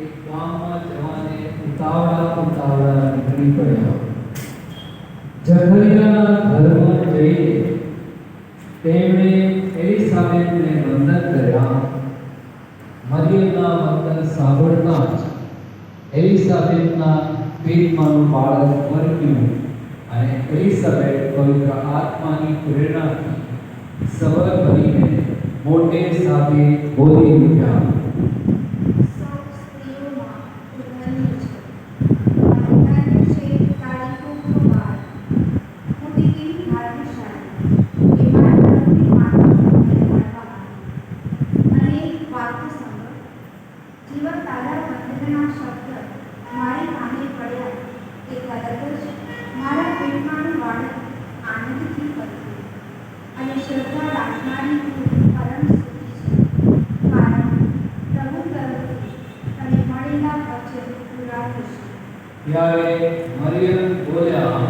એક ગામમાં જવાને ઉતાવળા ઉતાવળા નીકળી પડ્યા જગરિયાના ઘરમાં જઈને તેમણે એલિઝાબેથને વંદન કર્યા મરિયમના વંદન સાંભળતા જ એલિઝાબેથના પેટમાંનું બાળક મરગ્યું અને એલિઝાબેથ પવિત્ર આત્માની પ્રેરણાથી સબર ભરીને મોટે સાથે બોલી ઉઠ્યા ત્યારે મરિયમ બોલ્યા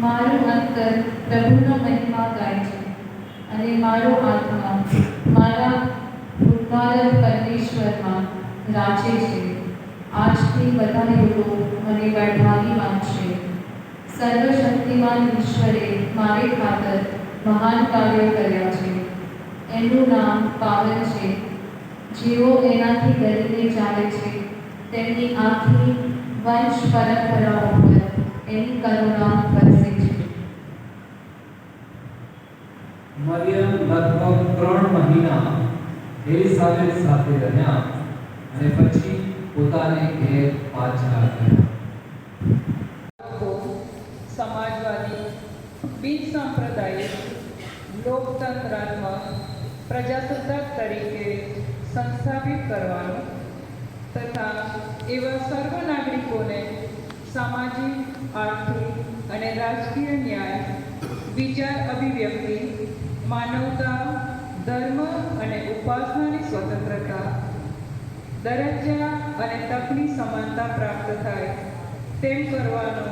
મારું અંતર પ્રભુનો મહિમા ગાય છે અને મારો આત્મા મારા ઉદ્ધારક પરમેશ્વરમાં રાચે છે. આજથી બધા લોકો મને વઢવાની વાંચશે સર્વશક્તિમાન ઈશ્વરે મારી ખાતર મહાન કાર્યો કર્યા છે. એનું નામ પાવન છે. જેઓ એનાથી ડરીને ચાલે છે, તેમની આખી વંશ પરંપરાઓ પર એની કરુણા વરસે છે. મરિયમ લગભગ ત્રણ મહિના એલિઝાબેથ સાથે રહ્યા અને પછી પોતાને ઘેર પાછા ગયા લોકતંત્રાત્મક પ્રજાસત્તાક તરીકે સંસ્થાપિત કરવાનું તથા એવા સર્વ નાગરિકોને સામાજિક, આર્થિક અને રાજકીય ન્યાય, વિચાર અભિવ્યક્તિ, માનવતા, ધર્મ અને ઉપાસનાની સ્વતંત્રતા, દરજ્જા અને તકની સમાનતા પ્રાપ્ત થાય તેમ કરવાનો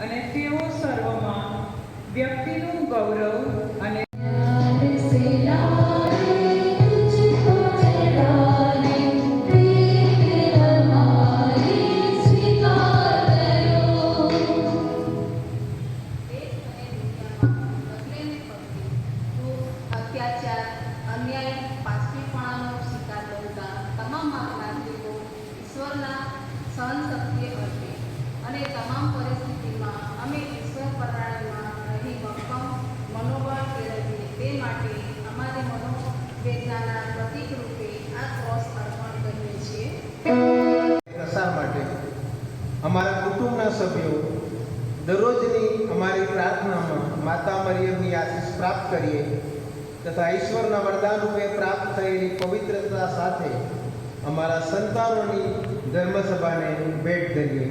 અને તેઓ સર્વમાં વ્યક્તિનું ગૌરવ અને પ્રાર્થનામાં માતા મરિયમની આશીષ પ્રાપ્ત કરીએ તથા ઈશ્વરના વરદાન રૂપે પ્રાપ્ત થયેલી પવિત્રતા સાથે અમારા સંતાનોની ધર્મસભાને ભેટ ધરીએ.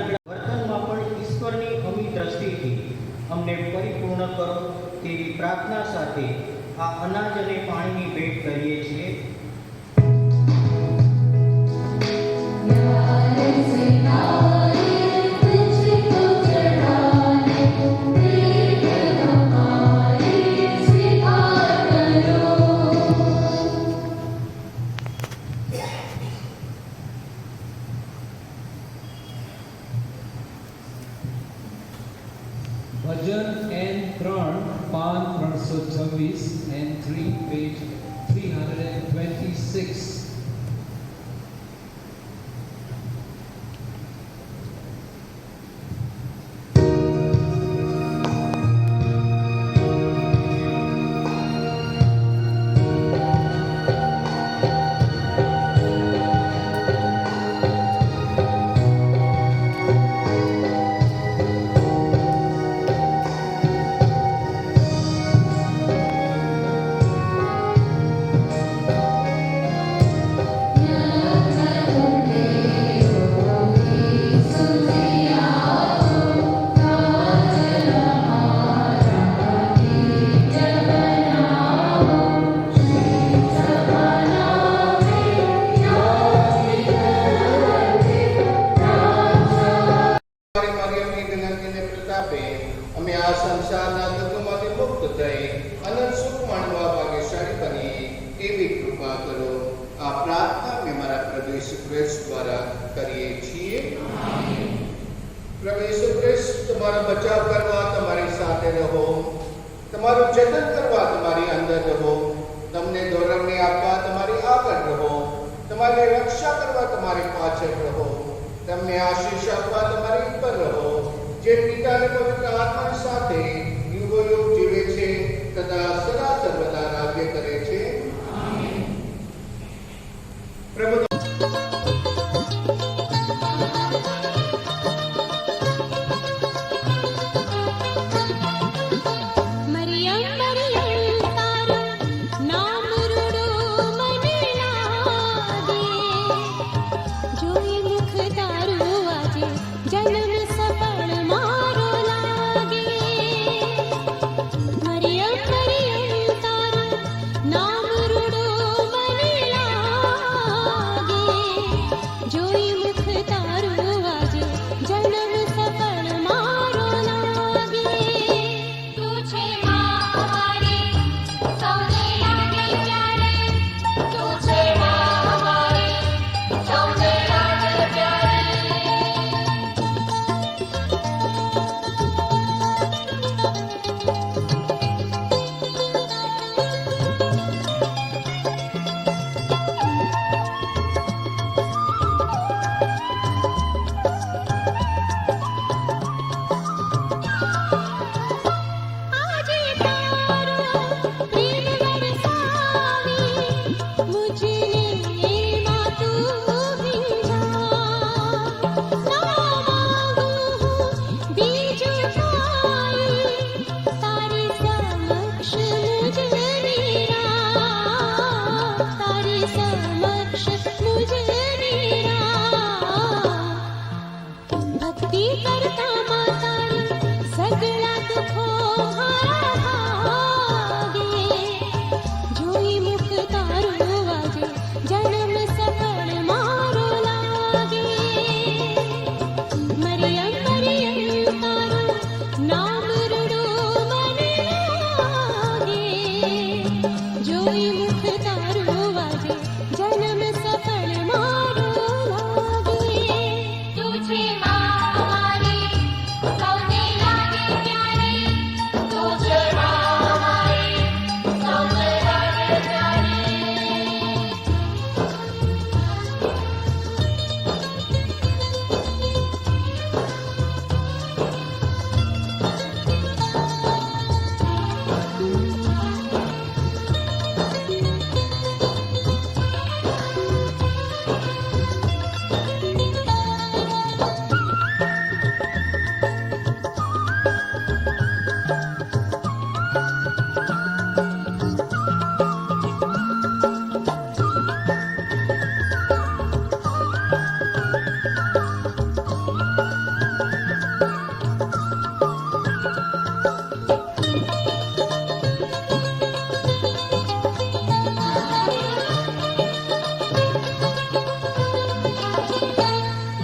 નાનકડા વર્તનમાં પણ ઈશ્વરની અમી દ્રષ્ટિથી અમને પરિપૂર્ણ કરો તેવી પ્રાર્થના સાથે આ અનાજ અને પાણીની ભેટ કરીએ છીએ. ભજન આ પ્રાર્થના અમે મારા પ્રભુ ઈસુ દ્વારા કરીએ છીએ. પ્રભુ ઈસુ તમારો બચાવ કરવા, તમારી સાથે રહો. તમારું જતન કરવા, તમારી અંદર રહો. તમને ધોરણને આપવા, તમારી આગળ રહો. તમારી રક્ષા કરવા, તમારી પાછળ રહો. તમને આશીષ આપવા, તમારી ઉપર રહો. જે પિતાને પવિત્ર આત્માની સાથે યુગો યુગ જીવે છે, તથા